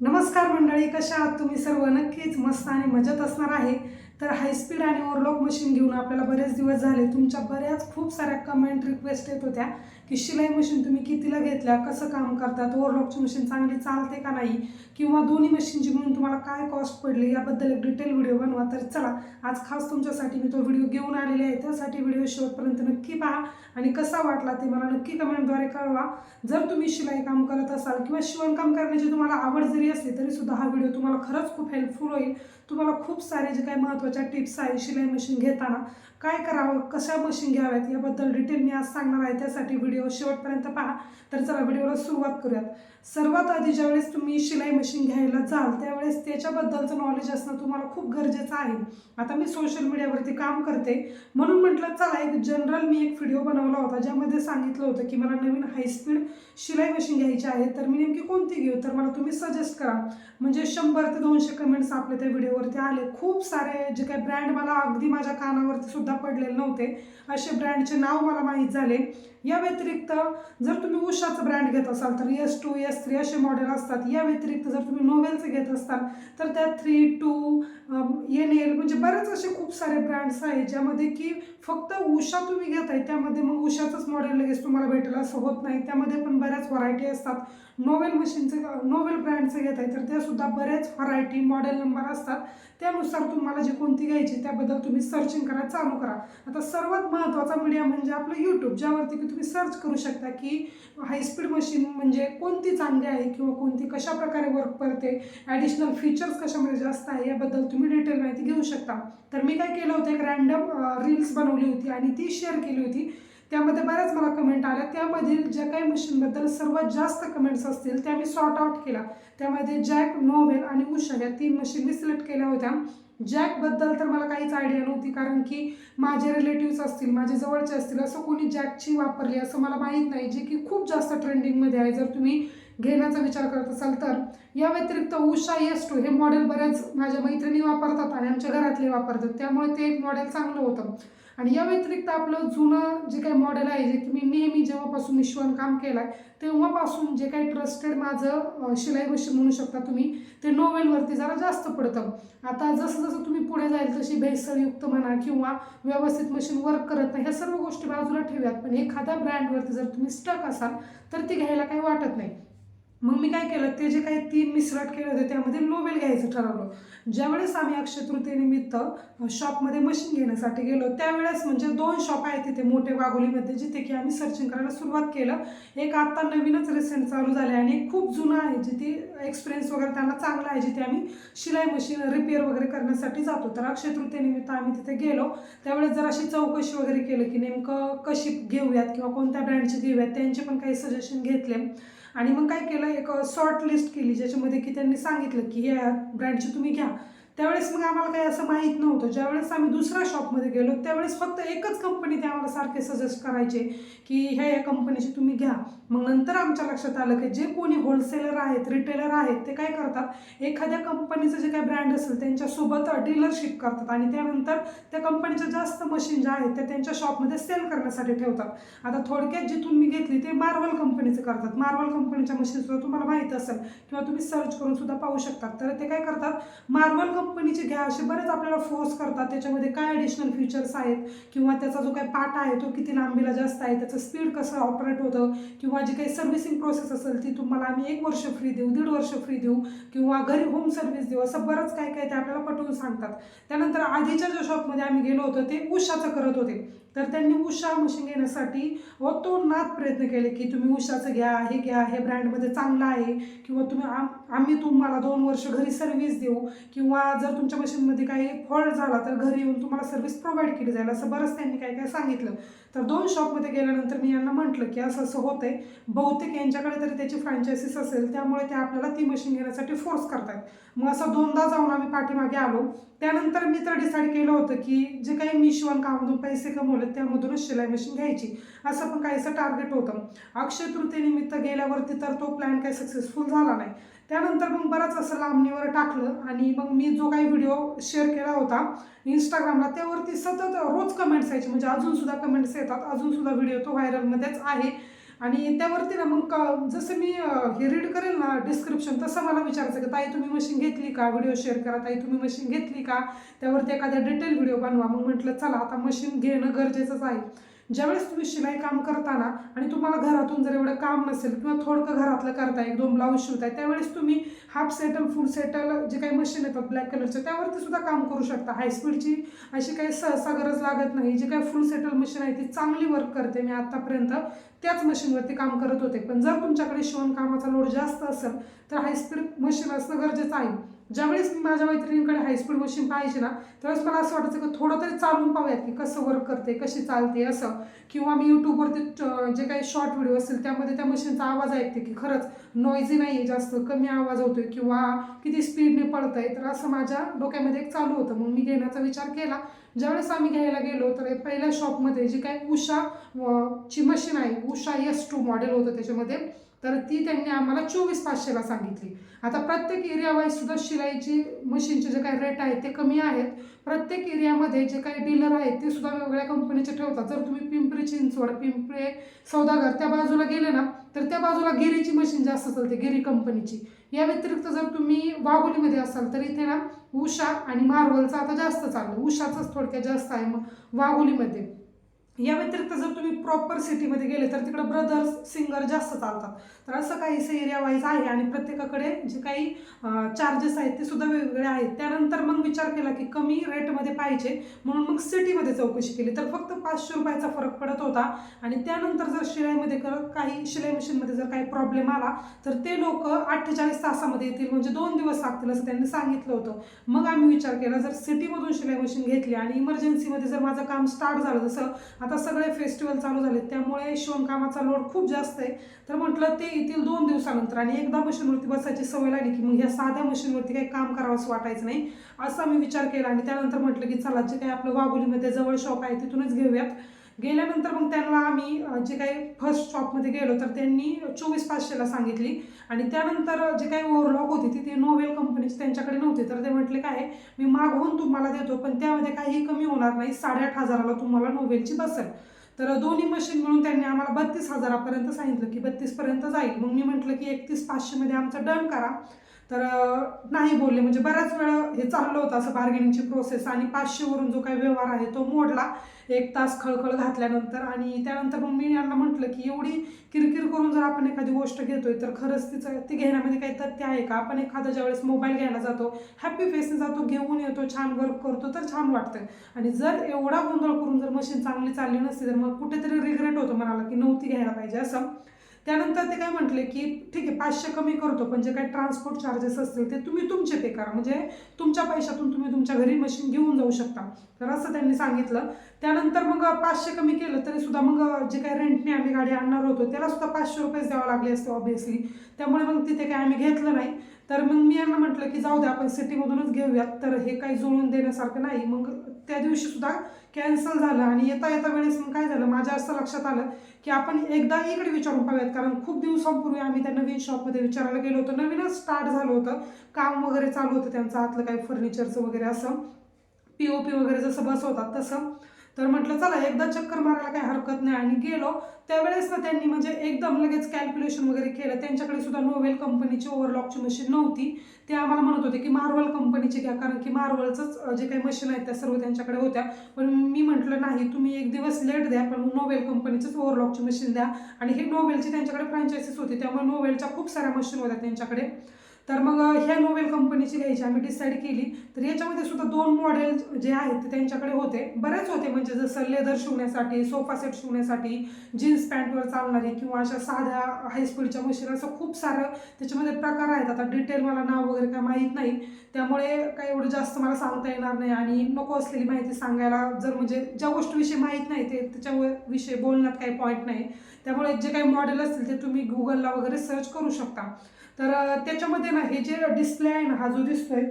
नमस्कार मंडळी कशा आहात तुम्ही सर्व? नक्कीच मस्त आणि मजेत असणार आहे. तर हायस्पीड आणि ओव्हरलॉक मशीन घेऊन आपल्याला बरेच दिवस झाले. तुमच्या बऱ्याच खूप साऱ्या कमेंट रिक्वेस्ट येत होत्या. की शिलाई मशीन तुम्ही कितीला घेतल्या कसं काम करतात ओव्हरलॉकची मशीन चांगली चालते का नाही किंवा दोन्ही मशीनची मिळून तुम्हाला काय कॉस्ट पडली याबद्दल एक डिटेल व्हिडिओ बनवा. तर चला आज खास तुमच्यासाठी मी तो व्हिडिओ घेऊन आलेले आहे. त्यासाठी व्हिडिओ शेवटपर्यंत नक्की पहा. आणि कसा वाटला ते मला नक्की कमेंटद्वारे कळवा. जर तुम्ही शिलाई काम करत असाल किंवा शिवणकाम करण्याची तुम्हाला आवड जरी असली तरीसुद्धा हा व्हिडिओ तुम्हाला खरंच खूप हेल्पफुल होईल. तुम्हाला खूप सारे जे काही महत्त्वाच्या टिप्स आहे शिलाई मशीन घेताना काय करावं कशा मशीन घ्याव्यात याबद्दल डिटेल मी आज सांगणार आहे. त्यासाठी व्हिडिओ शेवटपर्यंत पहा. तर चला व्हिडिओला सुरुवात करूयात. सर्वात आधी ज्यावेळेस तुम्ही शिलाई मशीन घ्यायला जाल त्यावेळेस त्याच्याबद्दलचं नॉलेज असणं तुम्हाला खूप गरजेचं आहे. आता मी सोशल मीडियावरती काम करते. म्हणून म्हटलं चला एक जनरल मी एक व्हिडिओ बनवला होता ज्यामध्ये सांगितलं होतं की मला नवीन हायस्पीड शिलाई मशीन घ्यायची आहे. तर मी नेमकी कोणती घेऊ? तर मला तुम्ही सजेस्ट करा. म्हणजे शंभर ते दोनशे कमेंट्स आपले त्या व्हिडिओवरती आले. खूप सारे जे काही ब्रँड मला अगदी माझ्या कानावरती सुद्धा पडलेले नव्हते. असे ब्रँडचे नाव मला माहीत झाले. या व्यतिरिक्त जर तुम्ही उषाचं ब्रँड घेत असाल तर एस टू एस थ्री असे मॉडेल असतात. या व्यतिरिक्त जर तुम्ही नोवेलचं घेत असाल तर त्यात थ्री टू एन एल म्हणजे बरेच असे खूप सारे ब्रँड्स आहेत ज्यामध्ये की फक्त उषा तुम्ही घेत आहे त्यामध्ये मग उषाचंच मॉडेल लगेच तुम्हाला भेटेल असं होत नाही. त्यामध्ये पण बऱ्याच व्हरायटी असतात. नोवेल मशीनचे नोवेल ब्रँडचे घेत आहे तर त्यासुद्धा बरेच व्हरायटी मॉडेल नंबर असतात. त्यानुसार तुम्हाला जी कोणती घ्यायची त्याबद्दल तुम्ही सर्चिंग करा चालू करा. आता सर्वात महत्त्वाचा मीडिया म्हणजे आपलं यूट्यूब ज्यावरती की तुम्ही सर्च करू शकता की हायस्पीड मशीन म्हणजे कोणती चांगली आहे किंवा कोणती कशा प्रकारे वर्क करते ॲडिशनल फीचर्स कशामध्ये जास्त आहे याबद्दल तुम्ही डिटेल माहिती घेऊ शकता. तर मी काय केलं होतं एक रँडम रील्स बनवली होती आणि ती शेअर केली होती. त्यामध्ये बऱ्याच मला कमेंट आल्या. त्यामधील ज्या काही मशीनबद्दल सर्वात जास्त कमेंट्स असतील त्या मी सॉर्ट आउट केला त्यामध्ये जॅक नोवेल आणि उषा या तीन मशीन मी सिलेक्ट केल्या होत्या. जॅकबद्दल तर मला काहीच आयडिया नव्हती कारण की माझे रिलेटिव्स असतील माझे जवळचे असतील असं कोणी जॅकची वापरली असं मला माहीत नाही जे की खूप जास्त ट्रेंडिंगमध्ये आहे. जर तुम्ही घेण्याचा विचार करत असाल तर. या व्यतिरिक्त उषा एस टू हे मॉडेल बऱ्याच माझ्या मैत्रिणी वापरतात आणि आमच्या घरातले वापरतात. त्यामुळे ते एक मॉडेल चांगलं होतं. आणि या व्यतिरिक्त आपलं जुनं जे काही मॉडेल आहे जे की मी नेहमी जेव्हापासून मी शिवणकाम केलं आहे तेव्हापासून जे काही ट्रस्टेड माझं शिलाई मशीन म्हणू शकता तुम्ही ते नोवेलवरती जरा जास्त पडतं. आता जसं जसं तुम्ही पुढे जाईल तशी भेसळयुक्त म्हणा किंवा व्यवस्थित मशीन वर्क करत नाही ह्या सर्व गोष्टी बाजूला ठेवूयात. पण एखाद्या ब्रँडवरती जर तुम्ही स्टक असाल तर ती घ्यायला काही वाटत नाही. मग मी काय केलं ते जे काही तीन मिसरट केले होते त्यामध्ये नोवेल घ्यायचं ठरवलं. ज्यावेळेस आम्ही अक्षय तृतीयेनिमित्त शॉपमध्ये मशीन घेण्यासाठी गेलो त्यावेळेस म्हणजे दोन शॉप आहेत तिथे मोठे वाघोलीमध्ये जिथे की आम्ही सर्चिंग करायला सुरुवात केलं. एक आत्ता नवीनच रिसेंट चालू झाले आणि खूप जुनं आहे जिथे एक्सपिरियन्स वगैरे त्यांना चांगला आहे जिथे आम्ही शिलाई मशीन रिपेअर वगैरे करण्यासाठी जातो. तर अक्षय तृतीयेनिमित्त आम्ही तिथे गेलो. त्यावेळेस जर अशी चौकशी वगैरे केलं की नेमकं कशी घेऊयात किंवा कोणत्या ब्रँडची घेऊयात त्यांचे पण काही सजेशन घेतले. आणि मग काय केलं? एक शॉर्ट लिस्ट केली ज्याच्यामध्ये की त्यांनी सांगितलं की ह्या ब्रँडची तुम्ही घ्या. त्यावेळेस मग आम्हाला काही असं माहीत नव्हतं. ज्यावेळेस आम्ही दुसऱ्या शॉपमध्ये गेलो त्यावेळेस फक्त एकच कंपनी ते आम्हाला सारखे सजेस्ट करायचे की ह्या या कंपनीची तुम्ही घ्या. मग नंतर आमच्या लक्षात आलं की जे कोणी होलसेलर आहेत रिटेलर आहेत ते काय करतात? एखाद्या कंपनीचं जे काही ब्रँड असेल त्यांच्यासोबत डीलरशिप करतात आणि त्यानंतर त्या कंपनीच्या जास्त मशीन ज्या आहेत त्या त्यांच्या शॉपमध्ये सेल करण्यासाठी ठेवतात. आता थोडक्यात जी तुम्ही घेतली ते मार्वल कंपनीचं करतात. मार्वल कंपनीच्या मशीनसुद्धा तुम्हाला माहीत असेल किंवा तुम्ही सर्च करून सुद्धा पाहू शकतात. तर ते काय करतात? मार्वल कंपनी कंपनीचे घ्या असे बरेच आपल्याला फोर्स करतात. त्याच्यामध्ये काय ॲडिशनल फीचर्स आहेत? किंवा त्याचा जो काही पाटा आहे तो किती लांबीला जास्त आहे? त्याचं स्पीड कसं ऑपरेट होतं? किंवा जी काही सर्व्हिसिंग प्रोसेस असेल ती तुम्हाला आम्ही एक वर्ष फ्री देऊ दीड वर्ष फ्री देऊ किंवा घरी होम सर्व्हिस देऊ असं बरंच काय काय ते आपल्याला पटवून सांगतात. त्यानंतर आधीच्या ज्या शॉपमध्ये आम्ही गेलो होतो ते उषाचं करत होते. तर त्यांनी उषा मशीन घेण्यासाठी नात प्रयत्न केले की तुम्ही उषाचं घ्या हे घ्या हे ब्रँडमध्ये चांगलं आहे. किंवा तुम्ही आम आम्ही तुम्हाला दोन वर्ष घरी सर्व्हिस देऊ. किंवा जर तुमच्या मशीनमध्ये काही फॉल्ट झाला तर घरी येऊन तुम्हाला सर्व्हिस प्रोव्हाइड केली जाईल. असं बरंच त्यांनी काय काय सांगितलं. तर दोन शॉपमध्ये गेल्यानंतर मी यांना म्हटलं की असं असं होतंय. बहुतेक यांच्याकडे तरी त्याची फ्रँचायसीस असेल त्यामुळे ते आपल्याला ती मशीन घेण्यासाठी फोर्स करतात मग असं दोनदा जाऊन आम्ही पाठीमागे आलो. त्यानंतर मी तर डिसाईड केलं होतं की जे काही मी शिवणकामामधून पैसे कमवले त्यामधूनच शिलाई मशीन घ्यायची. असं पण काहीसं टार्गेट होतं. अक्षय तृतीनिमित्त गेल्यावरती तर तो प्लॅन काही सक्सेसफुल झाला नाही. त्यानंतर मग बरंच असं लांबणीवर टाकलं आणि मग मी जो काही व्हिडिओ शेअर केला होता इंस्टाग्रामला त्यावरती सतत रोज कमेंट्स यायचे. म्हणजे अजूनसुद्धा कमेंट्स येतात. अजूनसुद्धा व्हिडिओ तो व्हायरलमध्येच आहे. आणि त्यावरती ना मग क- जसं मी हे रीड करेल ना डिस्क्रिप्शन तसं मला विचारायचं की ताई तुम्ही मशीन घेतली का? व्हिडिओ शेअर करा. ताई तुम्ही मशीन घेतली का? त्यावरती एखाद्या डिटेल व्हिडिओ बनवा. मग म्हटलं चला आता मशीन घेणं गरजेचंच आहे. ज्यावेळेस तुम्ही शिलाई काम करताना आणि तुम्हाला घरातून जर एवढं काम नसेल किंवा थोडकं घरातलं करताय एक दोन ब्लाऊज शिवताय त्यावेळेस तुम्ही हाफ सेटल फुल सेटल जे काही मशीन येतात ब्लॅक कलरचं त्यावरती सुद्धा काम करू शकता. हाय स्पीडची अशी काही सहसा गरज लागत नाही. जी काही फुल सेटल मशीन आहे ती चांगली वर्क करते मी आतापर्यंत. त्याच मशीनवरती काम करत होते. पण जर तुमच्याकडे शिवणकामाचा लोड जास्त असेल तर हायस्पीड मशीन असणं गरजेचं आहे. ज्यावेळेस मी माझ्या मैत्रिणींकडे हायस्पीड मशीन पाहिजे ना त्यावेळेस मला असं वाटायचं की थोडं तरी चालून पाहूयात की कसं वर्क करते कशी चालते असं. किंवा मी यूट्यूबवरती जे काही शॉर्ट व्हिडिओ असतील त्यामध्ये त्या मशीनचा आवाज ऐकते की खरंच नॉईजी नाही आहे जास्त कमी आवाज होतोय किंवा किती स्पीडने पळतंय. तर असं माझ्या डोक्यामध्ये एक चालू होतं. मग मी घेण्याचा विचार केला. ज्यावेळेस आम्ही घ्यायला गेलो तर पहिल्या शॉपमध्ये जी काही उषा ची मशीन आहे उषा एस टू मॉडेल होतं त्याच्यामध्ये. तर ती त्यांनी आम्हाला चोवीस पाचशेला सांगितली. आता प्रत्येक एरियावाईजसुद्धा सुद्धा शिलाईची मशीनचे जे काही रेट आहेत ते कमी आहेत. प्रत्येक एरियामध्ये जे काही डीलर आहेत ते सुद्धा वेगवेगळ्या कंपनीचे ठेवतात. जर तुम्ही पिंपरी चिंचवड पिंपरे सौदागर त्या बाजूला गेले ना तर त्या बाजूला गिरीची मशीन जास्त चालते गिरी कंपनीची या व्यतिरिक्त जर तुम्ही वाघोलीमध्ये असाल तर इथे ना उषा आणि मार्वलचं आता जास्त चाललं. उषाचंच थोडक्यात जास्त आहे मग वाघोलीमध्ये. या व्यतिरिक्त जर तुम्ही प्रॉपर सिटीमध्ये गेले तर तिकडं ब्रदर्स सिंगर जास्त चालतात. तर असं काहीसं एरिया वाईज आहे आणि प्रत्येकाकडे जे काही चार्जेस आहेत ते सुद्धा वेगवेगळे आहेत. त्यानंतर मग विचार केला की कमी रेटमध्ये पाहिजे म्हणून मग सिटीमध्ये चौकशी केली. तर फक्त पाचशे रुपयाचा फरक पडत होता आणि त्यानंतर जर शिलाईमध्ये कर काही शिलाई मशीनमध्ये जर काही प्रॉब्लेम आला तर ते लोक अठ्ठेचाळीस तासामध्ये येतील म्हणजे दोन दिवस लागतील असं त्यांनी सांगितलं होतं. मग आम्ही विचार केला जर सिटीमधून शिलाई मशीन घेतली आणि इमर्जन्सीमध्ये जर माझं काम स्टार्ट झालं जसं आता सगळे फेस्टिवल चालू झाले त्यामुळे शिवणकामाचा लोड खूप जास्त आहे तर म्हटलं ते येतील दोन दिवसानंतर आणि एकदा मशीनवरती बसायची सवय लागली की मग ह्या साध्या मशीनवरती काही काम करावं असं वाटायचं नाही असा मी विचार केला आणि त्यानंतर म्हटलं की चला जे काही आपलं वाघोलीमध्ये जवळ शॉप आहे तिथूनच घेऊयात. गेल्यानंतर मग त्यांना आम्ही जे काही फर्स्ट शॉपमध्ये गेलो तर त्यांनी चोवीस पाचशेला सांगितली आणि त्यानंतर जे काही ओव्हरलॉक होती ती ते नोवेल कंपनीची त्यांच्याकडे नव्हती. तर ते म्हटले काय मी मागवून तुम्हाला देतो पण त्यामध्ये काही कमी होणार नाही. साडेआठ हजाराला तुम्हाला नोवेलची बसेल. तर दोन्ही मशीन मिळून त्यांनी आम्हाला बत्तीस हजारापर्यंत सांगितलं की बत्तीसपर्यंत जाईल. मग मी म्हटलं की एकतीस पाचशेमध्ये आमचं डन करा. तर नाही बोलले. म्हणजे बऱ्याच वेळा हे चाललं होतं असं बार्गेनिंगची प्रोसेस आणि पाचशेवरून जो काही व्यवहार आहे तो मोडला एक तास खळखळ घातल्यानंतर आणि त्यानंतर मग मी यांना म्हटलं की एवढी किरकिर करून जर आपण एखादी गोष्ट घेतोय तर खरंच तिचं ती घेण्यामध्ये काही तथ्य आहे का? आपण एखादा ज्यावेळेस मोबाईल घ्यायला जातो हॅपी फेसने जातो घेऊन येतो छान वर्क करतो तर छान वाटतं. आणि जर एवढा गोंधळ करून जर मशीन चांगली चालली नसती तर मग कुठेतरी रिग्रेट होतो मनाला की नव्हती घ्यायला पाहिजे असं. त्यानंतर ते काय म्हटले की ठीक आहे पाचशे कमी करतो पण जे काही ट्रान्सपोर्ट चार्जेस असतील ते तुम्ही तुमचे पे करा. म्हणजे तुमच्या पैशातून तुम्ही तुमच्या घरी मशीन घेऊन जाऊ शकता. तर असं त्यांनी सांगितलं. त्यानंतर मग पाचशे कमी केलं तरी सुद्धा मग जे काही रेंटने आम्ही गाडी आणणार होतो त्याला सुद्धा पाचशे रुपयेच द्यावं लागले असते ऑब्विसली त्यामुळे मग तिथे काही आम्ही घेतलं नाही. तर मग मी यांना म्हटलं की जाऊ द्या आपण सिटीमधूनच घेऊयात. तर हे काही जुळून देण्यासारखं नाही. मग त्या दिवशी सुद्धा कॅन्सल झालं आणि येता येता वेळेस मग काय झालं माझ्या असं लक्षात आलं की आपण एकदा इकडे विचारून पाहूयात. कारण खूप दिवसांपूर्वी आम्ही त्या नवीन शॉपमध्ये विचारायला गेलो होतो. नवीनच स्टार्ट झालं होतं. काम वगैरे चालू होतं त्यांचं आतलं काही फर्निचरचं वगैरे असं. पी ओ पी वगैरे जसं बसवतात तसं. तर म्हटलं चला एकदा चक्कर मारायला काही हरकत नाही. आणि गेलो. त्यावेळेस ना त्यांनी म्हणजे एकदम लगेच कॅल्क्युलेशन वगैरे केलं. त्यांच्याकडे सुद्धा नोवेल कंपनीची ओव्हरलॉकची मशीन नव्हती. ते आम्हाला म्हणत होते की मार्वल कंपनीची घ्या कारण की मार्वलचंच जे काही मशीन आहेत त्या सर्व त्यांच्याकडे होत्या. पण मी म्हटलं नाही तुम्ही एक दिवस लेट द्या पण नोवेल कंपनीचंच ओव्हरलॉकची मशीन द्या. आणि हे नोवेलची त्यांच्याकडे फ्रँचायसीस होती त्यामुळे नोवेलच्या खूप साऱ्या मशीन होत्या त्यांच्याकडे. तर मग ह्या नोवेल कंपनीची घ्यायची. आम्ही डिसाईड केली. तर याच्यामध्ये सुद्धा दोन मॉडेल जे आहेत ते त्यांच्याकडे होते. बरेच होते. म्हणजे जसं लेदर शिवण्यासाठी सोफा सेट शिवण्यासाठी जीन्स पॅन्टवर चालणारी किंवा अशा साध्या हायस्पीडच्या मशीन असं खूप सारं त्याच्यामध्ये प्रकार आहेत. आता डिटेल मला नाव वगैरे काय माहीत नाही. त्यामुळे काही एवढं जास्त मला सांगता येणार नाही. आणि नको असलेली माहिती सांगायला जर म्हणजे ज्या गोष्टीविषयी माहीत नाही ते त्याच्या विषयी बोलण्यात काही पॉईंट नाही. त्यामुळे जे काही मॉडेल असतील ते तुम्ही गुगलला वगैरे सर्च करू शकता. तर त्याच्यामध्ये ना हे जे डिस्प्ले आहे ना हा जो दिसतोय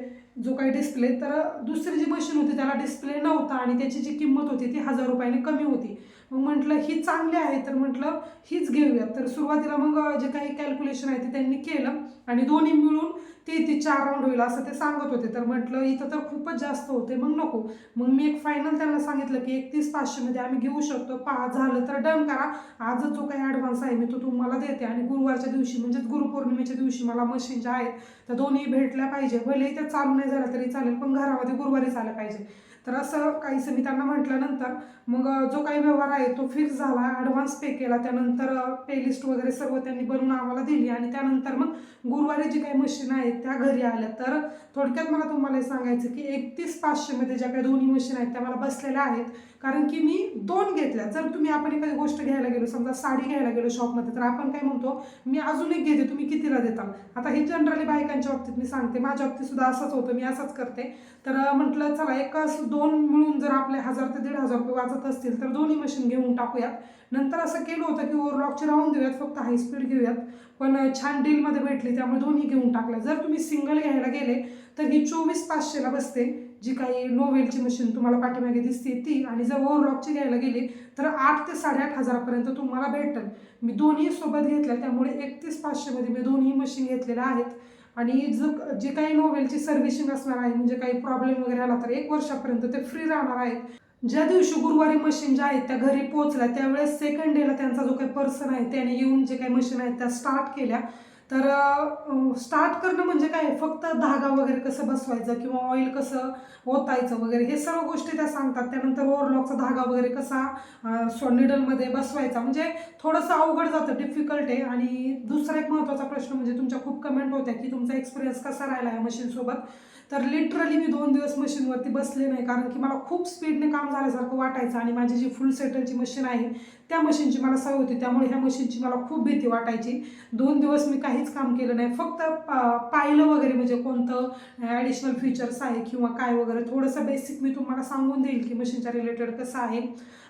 जो काही डिस्प्ले तर दुसरी जी मशीन होती त्याला डिस्प्ले नव्हता आणि त्याची जी किंमत होती ती हजार रुपयाने कमी होती. मग म्हटलं ही चांगली आहे तर म्हटलं हीच घेऊयात. तर सुरुवातीला मग जे काही कॅल्क्युलेशन आहे ते त्यांनी केलं आणि दोन्ही मिळून ती ती चार राऊंड होईल असं ते सांगत होते. तर म्हटलं इथं तर खूपच जास्त होते मग नको. मग मी एक फायनल त्यांना सांगितलं की एकतीस पाचशेमध्ये आम्ही घेऊ शकतो. पहा झालं तर डन करा. आजच जो काही ॲडव्हान्स आहे मी तो तुम्हाला देते. आणि गुरुवारच्या दिवशी म्हणजेच गुरुपौर्णिमेच्या दिवशी मला मशीन ज्या आहेत त्या दोन्ही भेटल्या पाहिजे. भले ते चालू नाही झालं तरी चालेल पण घरामध्ये गुरुवारी झालं पाहिजे. तर असं काही मी त्यांना म्हटल्यानंतर मग जो काही व्यवहार आहे तो फिक्स झाला ॲडव्हान्स पे केला त्यानंतर पे लिस्ट वगैरे सर्व त्यांनी बनवून आम्हाला दिली आणि त्यानंतर मग गुरुवारी जी काही मशीन आहेत त्या घरी आल्या. तर थोडक्यात मला तुम्हाला हे सांगायचं की एकतीस पाचशेमध्ये ज्या काही दोन्ही मशीन आहेत त्या मला बसलेल्या आहेत. कारण की मी दोन घेतल्या. जर तुम्ही आपण एखादी गोष्ट घ्यायला गेलो समजा साडी घ्यायला गेलो शॉपमध्ये तर आपण काय म्हणतो मी अजून एक घेते तुम्ही कितीला देता आता हे जनरली बायकांच्या बाबतीत मी सांगते. माझ्या बाबतीत सुद्धा असंच होतं मी असंच करते. तर म्हटलं चला एक दोन मिळून जर आपले हजार ते दीड हजार रुपये वाचत असतील तर दोन्ही मशीन घेऊन टाकूयात. नंतर असं केलं होतं की ओव्हरलॉकचे राहून देऊयात फक्त हाय स्पीड घेऊयात. पण छान डीलमध्ये भेटली त्यामुळे दोन्ही घेऊन टाकल्या. जर तुम्ही सिंगल घ्यायला गेले तर ही चोवीस पाचशेला बसते. जी काही नोवेलची मशीन तुम्हाला पाठीमागे दिसते ती. आणि जर ओव्हरलॉकची घ्यायला गेली तर आठ ते साडेआठ हजारापर्यंत तुम्हाला भेटेल. मी दोन्ही सोबत घेतल्या त्यामुळे एकतीस पाचशेमध्ये मी दोन्ही मशीन घेतलेल्या आहेत. आणि जो जे काही नोवेलची सर्व्हिसिंग असणार आहे म्हणजे काही प्रॉब्लेम वगैरे आला तर एक वर्षापर्यंत ते फ्री राहणार आहेत. ज्या दिवशी गुरुवारी मशीन ज्या आहेत त्या घरी पोहोचल्या त्यावेळेस सेकंड डेला त्यांचा जो काही पर्सन आहे त्याने येऊन जे काही मशीन आहेत त्या स्टार्ट केल्या. तर स्टार्ट करणं म्हणजे काय? फक्त धागा वगैरे कसं बसवायचं किंवा ऑइल कसं ओतायचं वगैरे हे सर्व गोष्टी त्या सांगतात. त्यानंतर ओव्हरलॉकचा धागा वगैरे कसा सो निडलमध्ये बसवायचा. म्हणजे थोडंसं अवघड जातं डिफिकल्ट आहे. आणि दुसरा एक महत्त्वाचा प्रश्न म्हणजे तुमच्या खूप कमेंट होत्या की तुमचा एक्सपिरियन्स कसा राहिला आहे मशीनसोबत तर लिटरली मी दोन दिवस मशीनवरती बसले नाही कारण की मला खूप स्पीडने काम झाल्यासारखं वाटायचं आणि माझी जी फुल सेटलची मशीन आहे त्या मशीनची मला सवय होती. त्यामुळे ह्या मशीनची मला खूप भीती वाटायची. दोन दिवस मी काहीच काम केलं नाही. फक्त पा पाहिलं वगैरे म्हणजे कोणतं ॲडिशनल फीचर्स आहे किंवा काय वगैरे थोडंसं बेसिक मी तुम्हाला सांगून देईल की मशीनच्या रिलेटेड कसं आहे.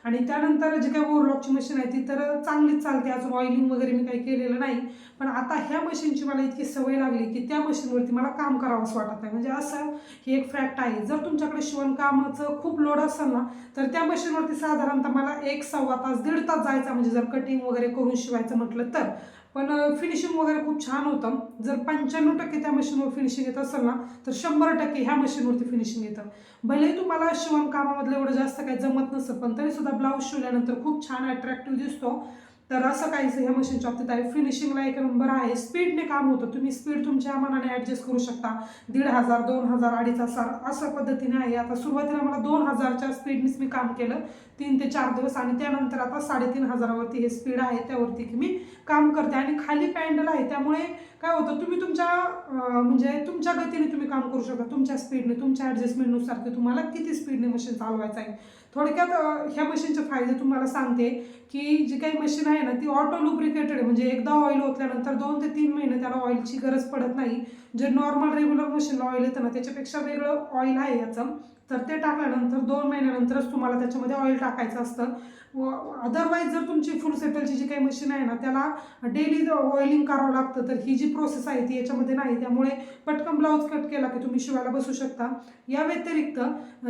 आणि त्यानंतर जी काही ओव्हरलॉकची मशीन आहे ती तर चांगलीच चालते. अजून ऑइलिंग वगैरे मी काही केलेलं नाही. पण आता ह्या मशीनची मला इतकी सवय लागली की त्या मशीनवरती मला काम करावंच वाटत नाही. म्हणजे असं ही एक फॅक्ट आहे. जर तुमच्याकडे शिवणकामाचं खूप लोड असेल ना तर त्या मशीनवरती साधारणतः मला एक सव्वा तास दीड तास जायचा. म्हणजे जर कटिंग वगैरे करून शिवायचं म्हटलं तर. पण फिनिशिंग वगैरे खूप छान होतं. जर पंच्याण्णव टक्के त्या मशीनवर फिनिशिंग येत असेल ना तर शंभर टक्के ह्या मशीनवरती फिनिशिंग येतं. भलेही तुम्हाला शिवणकामामधलं एवढं जास्त काही जमत नसतं पण तरीसुद्धा ब्लाऊज शिवल्यानंतर खूप छान अट्रॅक्टिव्ह दिसतो. तर असं काहीच ह्या मशीनच्या बाबतीत आहे. फिनिशिंगला एक नंबर आहे. स्पीडने काम होतं. तुम्ही स्पीड तुमच्या मनाने ॲडजस्ट करू शकता. दीड हजार दोन हजार अडीच हजार असं पद्धतीने आहे. आता सुरुवातीला मला दोन हजारच्या स्पीडनेच मी काम केलं. तीन ते चार दिवस आणि त्यानंतर आता साडेतीन हजारावरती हे स्पीड आहे त्यावरती की मी काम करते. आणि खाली पॅन्डल आहे त्यामुळे काय होतं तुम्ही तुमच्या म्हणजे तुमच्या गतीने तुम्ही काम करू शकता. तुमच्या स्पीडने तुमच्या ॲडजस्टमेंटनुसार की तुम्हाला किती स्पीडने मशीन चालवायचं आहे. थोडक्यात ह्या मशीनचे फायदे तुम्हाला सांगते की जी काही मशीन आहे ना ती ऑटो लुब्रिकेटेड आहे. म्हणजे एकदा ऑइल ओतल्यानंतर दोन ते तीन महिने त्याला ऑइलची गरज पडत नाही. जे नॉर्मल रेग्युलर मशीनला ऑइल येतं ना त्याच्यापेक्षा वेगळं ऑइल आहे याचं. तर ते टाकल्यानंतर दोन महिन्यानंतरच तुम्हाला त्याच्यामध्ये ऑइल टाकायचं असतं. अदरवाईज जर तुमची फुल सेटलची जी काही मशीन आहे ना त्याला डेली ऑइलिंग करावं लागतं तर ही जी प्रोसेस आहे ती याच्यामध्ये नाही. त्यामुळे पटकन ब्लाऊज कट केला की तुम्ही शिवायला बसू शकता. या व्यतिरिक्त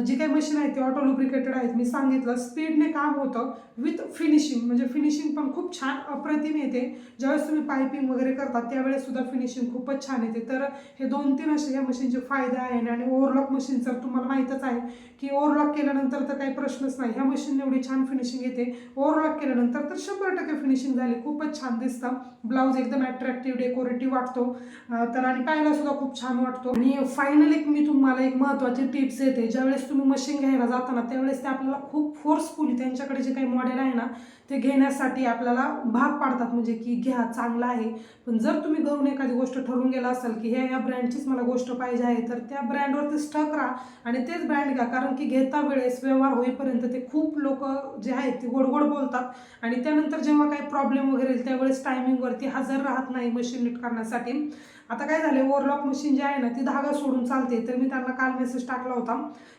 जी काही मशीन आहे ती ऑटो लुब्रिकेटेड आहेत. मी सांगितलं स्पीडने काम होतं विथ फिनिशिंग म्हणजे फिनिशिंग पण खूप छान अप्रतिम येते. ज्यावेळेस तुम्ही पायपिंग वगैरे करता त्यावेळेस सुद्धा फिनिशिंग खूपच छान येते. तर हे दोन तीन असे या मशीनचे फायदे आहे आणि ओव्हरलॉक मशीन सर तुम्हाला माहीतच आहे की ओव्हरलॉक केल्यानंतर तर काही प्रश्नच नाही. ह्या मशीन एवढी छान फिनिशिंग घेते. ओव्हरलॉक केल्यानंतर तर शंभर टक्के फिनिशिंग झाली. खूपच छान दिसतं. ब्लाऊज एकदम अट्रॅक्टिव्ह डेकोरेटिव्ह वाटतो. तर आणि पाहायला सुद्धा खूप छान वाटतो. आणि फायनल एक मी तुम्हाला एक महत्त्वाची टिप्स देते. ज्यावेळेस तुम्ही मशीन घ्यायला जाताना त्यावेळेस ते आपल्याला खूप फोर्सफुली त्यांच्याकडे जे काही मॉडेल आहे ना ते घेण्यासाठी आपल्याला भाग पाडतात. म्हणजे की घ्या चांगलं आहे. पण जर तुम्ही घरून एखादी गोष्ट ठरवून गेला असाल की ह्या या ब्रँडचीच मला गोष्ट पाहिजे आहे तर त्या ब्रँडवरती स्टक राहा आणि तेच ब्रँड घ्या. कारण की घेता वेळेस व्यवहार होईपर्यंत ते खूप लोक जे आहेत आहेत गोड गोड बोलतात. आणि त्यानंतर जेव्हा काही प्रॉब्लेम वगैरे येईल त्यावेळेस टायमिंगवरती हजर राहत नाही मशीन नीट करण्यासाठी. आता काय झालं ओव्हरलॉक मशीन जी आहे ना ती धागा सोडून चालते. तर मी त्यांना काल मेसेज टाकला होता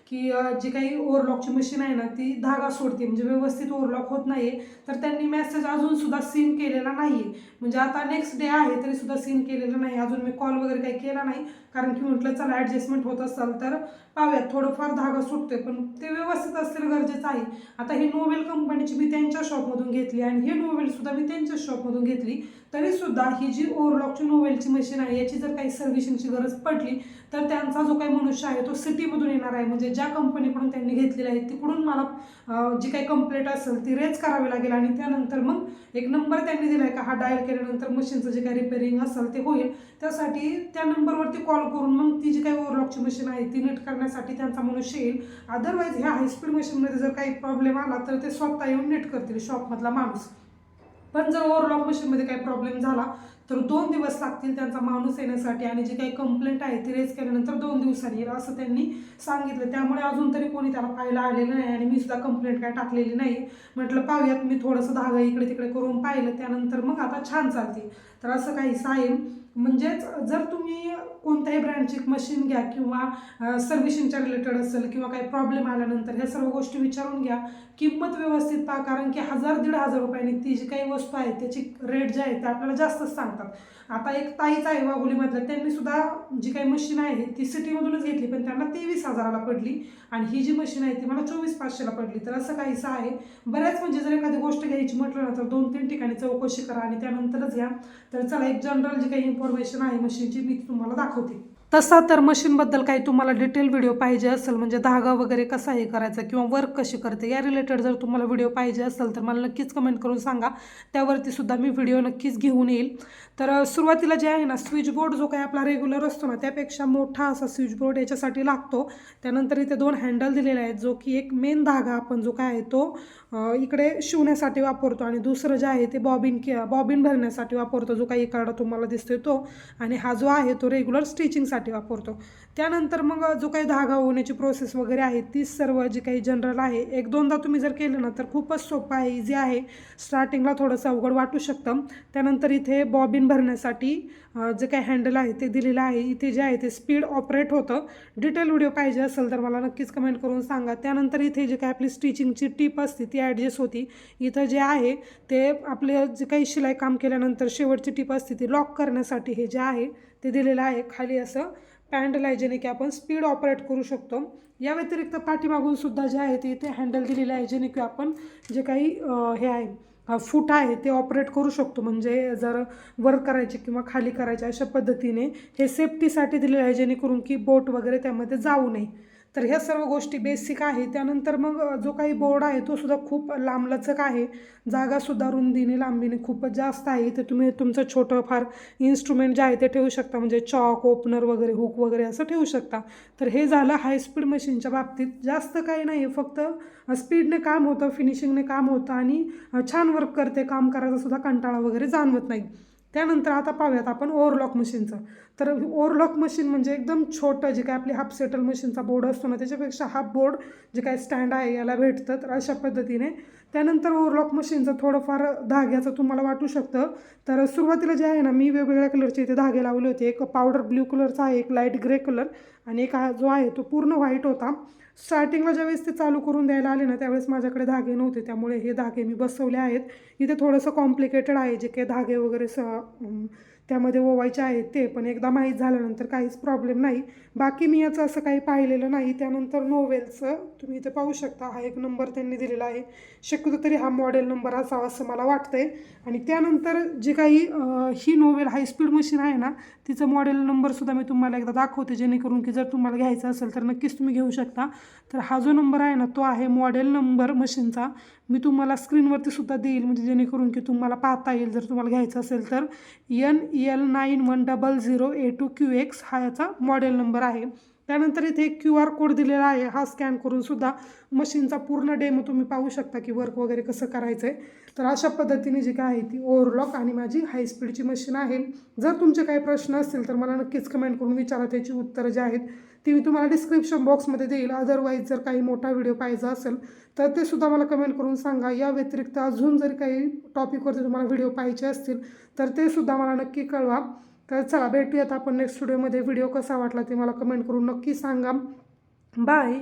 की जी काही ओव्हरलॉकची मशीन आहे ना ती धागा सोडते. म्हणजे व्यवस्थित ओव्हरलॉक होत नाही तर त्यांनी मेसेज अजून सुद्धा सीन केलेला नाही आहे म्हणजे आता नेक्स्ट डे आहे तरी सुद्धा सीन केलेला नाही. अजून मी कॉल वगैरे काही केला नाही. कारण की म्हटलं चला ॲडजस्टमेंट होत असाल तर पाहूयात. थोडंफार धागा सुटतोय पण ते व्यवस्थित असलेलं गरजेचं आहे. आता ही नोवेल कंपनीची मी त्यांच्या शॉपमधून घेतली. आणि ही नोवेलसुद्धा मी त्यांच्याच शॉपमधून घेतली. तरीसुद्धा ही जी ओव्हरलॉकची नोवेलची मशीन आहे याची जर काही सर्व्हिसिंगची गरज पडली तर त्यांचा जो काही मनुष्य आहे तो सिटीमधून येणार आहे. म्हणजे ज्या कंपनीकडून त्यांनी घेतलेला आहे तिकडून मला जी काही कंप्लेंट असेल ती रेज करावी लागेल आणि त्यानंतर मग एक नंबर त्यांनी दिला आहे का हा डायल केल्यानंतर मशीनचं जे काही रिपेअरिंग असेल ते होईल. त्यासाठी त्या नंबरवरती कॉल करून मग ती जी काही ओव्हरलॉकची मशीन आहे ती नीट करण्यासाठी त्यांचा मनुष्य येईल. अदरवाईज ह्या हायस्पीड मशीनमध्ये जर काही प्रॉब्लेम आला तर ते स्वतः येऊन नीट करतील शॉपमधला माणूस. पण जर ओव्हरलॉक मशीनमध्ये काही प्रॉब्लेम झाला तर दोन दिवस लागतील त्यांचा माणूस येण्यासाठी आणि जी काही कंप्लेंट आहे ती रेज केल्यानंतर दोन दिवसांनी येईल असं त्यांनी सांगितलं. त्यामुळे अजून तरी कोणी त्याला पाहायला आलेलं नाही आणि मी सुद्धा कंप्लेंट काय टाकलेली नाही. म्हटलं पाहूयात मी थोडंसं धागा इकडे तिकडे करून पाहिलं. त्यानंतर मग आता छान चालते तर असं काही साहेब म्हणजेच जर तुम्ही कोणत्याही ब्रँडची मशीन घ्या किंवा सर्व्हिसिंगच्या रिलेटेड असेल किंवा काही प्रॉब्लेम आल्यानंतर ह्या सर्व गोष्टी विचारून घ्या. किंमत व्यवस्थित पहा कारण की हजार दीड हजार रुपयांनी ती जी काही वस्तू आहे त्याची रेट जे आहे ते आपल्याला जास्तच सांगतात. आता एक ताईच आहे वाघोलीमधलं त्यांनी सुद्धा जी काही मशीन आहे ती सिटीमधूनच घेतली पण त्यांना तेवीस हजाराला पडली. आणि ही जी मशीन आहे ती मला चोवीस पाचशेला पडली. तर असं काहीसं आहे. बऱ्याच म्हणजे जर एखादी गोष्ट घ्यायची म्हटलं ना तर दोन तीन ठिकाणी चौकशी करा आणि त्यानंतरच घ्या. तर चला एक जनरल जी काही इन्फॉर्मेशन आहे मशीनची मी तुम्हाला दाखवते. तसा तर मशीनबद्दल काही तुम्हाला डिटेल व्हिडिओ पाहिजे असेल म्हणजे धागा वगैरे कसा हे करायचा किंवा वर्क कशी करते या रिलेटेड जर तुम्हाला व्हिडिओ पाहिजे असेल तर मला नक्कीच कमेंट करून सांगा. त्यावरती सुद्धा मी व्हिडिओ नक्कीच घेऊन येईल. तर सुरुवातीला जे आहे ना स्विच बोर्ड जो काही आपला रेग्युलर असतो ना त्यापेक्षा मोठा असा स्विच बोर्ड याच्यासाठी लागतो. त्यानंतर इथे दोन हँडल दिलेले आहेत जो की एक मेन धागा आपण जो काय आहे तो इकडे शिवण्यासाठी वापरतो आणि दुसरं जे आहे ते बॉबिन कि बॉबिन भरण्यासाठी वापरतो जो काही इकडं तुम्हाला दिसतोय तो. आणि हा जो आहे तो रेग्युलर स्टिचिंगसाठी वापरतो. त्यानंतर मग जो काही धागा होण्याची प्रोसेस वगैरे आहे ती सर्व जी काही जनरल आहे एक दोनदा तुम्ही जर केलं ना तर खूपच सोपं आहे इझी आहे. स्टार्टिंगला थोडंसं अवघड वाटू शकतं. त्यानंतर इथे बॉबिन भरण्यासाठी जे काही हँडल आहे ते दिलेलं आहे. इथे जे आहे ते स्पीड ऑपरेट होतं. डिटेल व्हिडिओ पाहिजे असेल तर मला नक्कीच कमेंट करून सांगा. त्यानंतर इथे जे काही आपली स्टिचिंगची टीप असते ती ॲडजस्ट होती. इथं जे आहे ते आपले जे काही शिलाई काम केल्यानंतर शेवटची टीप असते ती लॉक करण्यासाठी हे जे आहे ते दिलेलं आहे खाली असं. पॅन्डल आहे जेणे की आपण स्पीड ऑपरेट करू शकतो. या व्यतिरिक्त पाठीमागून सुद्धा जे आहे ते इथे हँडल दिलेलं आहे जेणे की आपण जे काही हे आहे फूट आहे ते ऑपरेट करू शकतो. म्हणजे जर वर करायचे किंवा खाली करायचे अशा पद्धतीने हे सेफ्टीसाठी दिलेलं आहे जेणेकरून की बोट वगैरे त्यामध्ये जाऊ नये. तर ह्या सर्व गोष्टी बेसिक आहे. त्यानंतर मग जो काही बोर्ड आहे तो सुद्धा खूप लांबलचक आहे. जागासुद्धा रुंदीने लांबीने खूपच जास्त आहे. इथे तुम्ही तुमचं छोटं फार इन्स्ट्रुमेंट जे आहे ते ठेवू शकता. म्हणजे चॉक ओपनर वगैरे हुक वगैरे असं ठेवू शकता. तर हे झालं हाय स्पीड मशीनच्या बाबतीत. जास्त काही नाही. आहे फक्त स्पीडने काम होतं फिनिशिंगने काम होतं आणि छान वर्क करते. काम करायचा सुद्धा कंटाळा वगैरे जाणवत नाही. त्यानंतर आता पाहूयात आपण ओव्हरलॉक मशीनचं तर ओव्हरलॉक मशीन म्हणजे एकदम छोटं जे काय आपली हाफ सेटल मशीनचा बोर्ड असतो ना त्याच्यापेक्षा हाफ बोर्ड जे काय स्टँड आहे याला भेटतं तर अशा पद्धतीने. त्यानंतर ओव्हरलॉक मशीनचं थोडंफार धाग्याचं तुम्हाला वाटू शकतं. तर सुरुवातीला जे आहे ना मी वेगवेगळ्या कलरचे इथे धागे लावले होते. एक पावडर ब्ल्यू कलरचा आहे एक लाइट ग्रे कलर आणि एक हा जो आहे तो पूर्ण व्हाईट होता. स्टार्टिंगला ज्यावेळेस ते चालू करून द्यायला आले ना त्यावेळेस माझ्याकडे धागे नव्हते. त्यामुळे हे धागे मी बसवले आहेत. इथे थोडंसं कॉम्प्लिकेटेड आहे जे काही धागे वगैरे स त्यामध्ये ओवायचे आहेत ते पण एकदा माहीत झाल्यानंतर काहीच प्रॉब्लेम नाही. बाकी मी याचं असं काही पाहिलेलं नाही. त्यानंतर नोवेलचं तुम्ही इथे पाहू शकता. हा एक नंबर त्यांनी दिलेला आहे. शक्यतो तरी हा मॉडेल नंबर असावा असं मला वाटतंय. आणि त्यानंतर जी काही ही नोवेल हाय स्पीड मशीन आहे ना तिचं मॉडेल नंबरसुद्धा मी तुम्हाला एकदा दाखवते. जेणेकरून की जर तुम्हाला घ्यायचं असेल तर नक्कीच तुम्ही घेऊ शकता. तर हा जो नंबर आहे ना तो आहे मॉडेल नंबर मशीनचा मी तुम्हाला स्क्रीनवरती सुद्धा देईल म्हणजे जेणेकरून की तुम्हाला पाहता येईल. जर तुम्हाला घ्यायचं असेल तर N L nine one double zero A two Q X हा याचा मॉडेल नंबर आहे. त्यानंतर इथे एक क्यू आर कोड दिलेला आहे. हा स्कॅन करून सुद्धा मशीनचा पूर्ण डेमो तुम्ही पाहू शकता की वर्क वगैरे कसं करायचं आहे तर अशा पद्धतीने जी काय आहे ती ओव्हरलॉक आणि माझी हाय स्पीडची मशीन आहे. जर तुमचे काही प्रश्न असतील तर मला नक्कीच कमेंट करून विचारा. त्याची उत्तरं जी आहेत ती मी तुम्हाला डिस्क्रिप्शन बॉक्समध्ये देईल. अदरवाईज जर काही मोठा व्हिडिओ पाहिजे असेल तर ते सुद्धा मला कमेंट करून सांगा. या व्यतिरिक्त अजून जर काही टॉपिकवरती तुम्हाला व्हिडिओ पाहिजे असतील तर ते सुद्धा मला नक्की कळवा. तर चला भेटूयात आपण नेक्स्ट व्हिडिओमध्ये व्हिडिओ कसा वाटला ते मला कमेंट करून नक्की सांगा. बाय